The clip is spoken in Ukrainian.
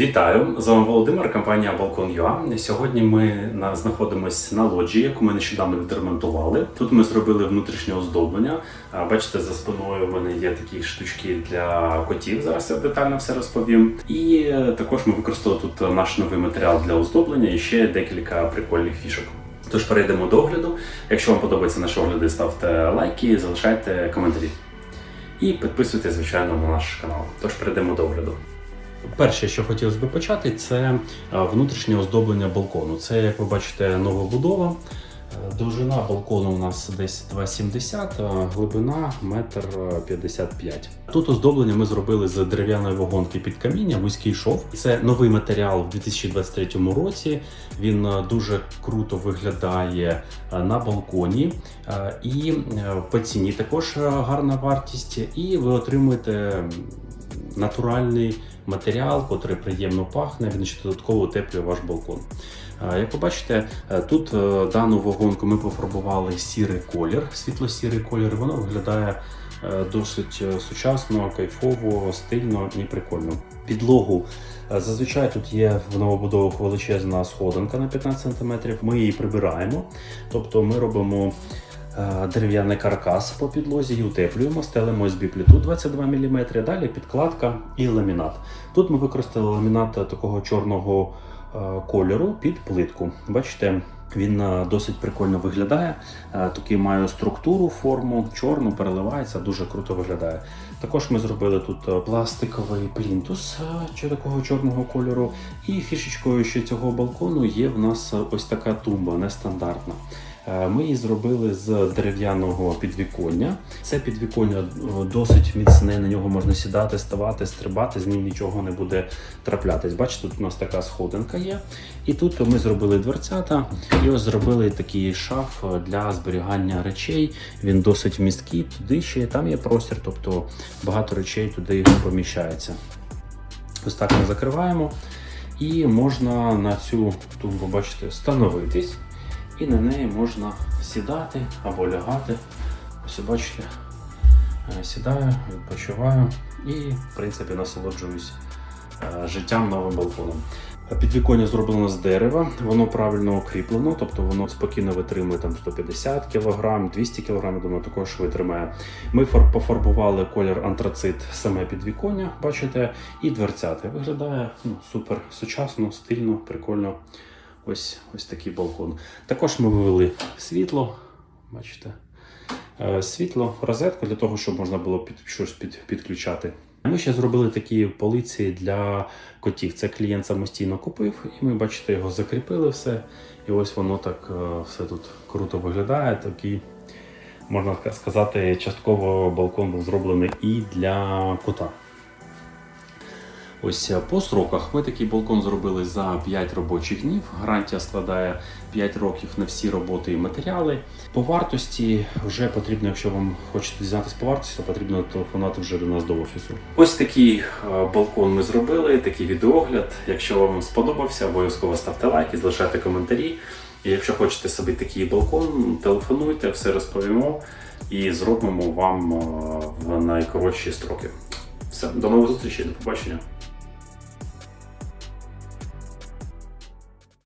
Вітаю! З вами Володимир, компанія Balkon.ua. Сьогодні ми знаходимося на лоджії, яку ми нещодавно відремонтували. Тут ми зробили внутрішнє оздоблення. Бачите, за спиною в мене є такі штучки для котів. Зараз я детально все розповім. І е, також ми використали тут наш новий матеріал для оздоблення і ще декілька прикольних фішок. Тож перейдемо до огляду. Якщо вам подобаються наші огляди, ставте лайки, залишайте коментарі. І підписуйтесь, звичайно, на наш канал. Тож перейдемо до огляду. Перше, що хотілося б почати, це е, внутрішнє оздоблення балкону. Це, як ви бачите, нова будова. Е, Довжина балкону у нас десь 2,70, а глибина 1,55 м. Тут оздоблення ми зробили з дерев'яної вагонки під каміння, вузький шов. Це новий матеріал в 2023 році. Він е, дуже круто виглядає е, на балконі. Е, І е, по ціні також е, гарна вартість. І ви отримуєте натуральний матеріал, який приємно пахне, він ще додатково утеплює ваш балкон. Як ви бачите, е, тут е, дану вагонку ми пофарбували сірий колір, світло-сірий колір. Воно виглядає е, досить сучасно, кайфово, стильно і прикольно. Підлогу зазвичай тут є в новобудовах величезна сходинка на 15 см. Ми її прибираємо, тобто ми робимо. Е, Дерев'яний каркас по підлозі і утеплюємо, стелимо СБ плиту 22 мм, далі підкладка і ламінат. Тут ми використали ламінат такого чорного е, кольору під плитку. Бачите, він е, досить прикольно виглядає. Такий має структуру, форму, чорну, переливається, дуже круто виглядає. Також ми зробили тут пластиковий плінтус такого чорного кольору. І фішечкою ще цього балкону є в нас ось така тумба нестандартна. Е, Ми її зробили з дерев'яного підвіконня. Це підвіконня е, досить міцне, на нього можна сідати, ставати, стрибати, з ним нічого не буде траплятись. Бачите, тут у нас така сходинка є. І тут ми зробили дверцята, і ось зробили такий шаф для зберігання речей. Він досить місткий, туди ще там є простір, тобто багато речей туди поміщається. Ось так ми закриваємо. І можна на цю тумбу, бачите, становитись. І на неї можна сідати або лягати. Ось бачите, е, сідаю, відпочиваю і, в принципі, насолоджуюсь е, життям новим балконом. Підвіконня зроблено з дерева, воно правильно укріплено, тобто воно спокійно витримує там 150 кг, 200 кг, думаю, також витримає. Ми пофарбували колір антрацит саме підвіконня, бачите, і дверцята. Виглядає ну, супер сучасно, стильно, прикольно. Ось, ось такий балкон. Також ми вивели світло, бачите, е, світло, розетку для того, щоб можна було під, щось під, підключати. Ми ще зробили такі полиці для котів. Це клієнт самостійно купив, і ми, бачите, його закріпили все. І ось воно так е, все тут круто виглядає. Такий, можна сказати, частково балкон був зроблений і для кота. Ось е, по сроках ми такий балкон зробили за 5 робочих днів. Гарантія складає 5 років на всі роботи і матеріали. По вартості вже потрібно, якщо вам хочете дізнатися по вартості, то потрібно телефонувати вже до нас до офісу. Ось такий е, балкон ми зробили, такий відеогляд. Якщо вам сподобався, обов'язково ставте лайки, залишайте коментарі. І якщо хочете собі такий балкон, телефонуйте, все розповімо і зробимо вам е, в найкоротші строки. Все, до нових зустрічей, до побачення.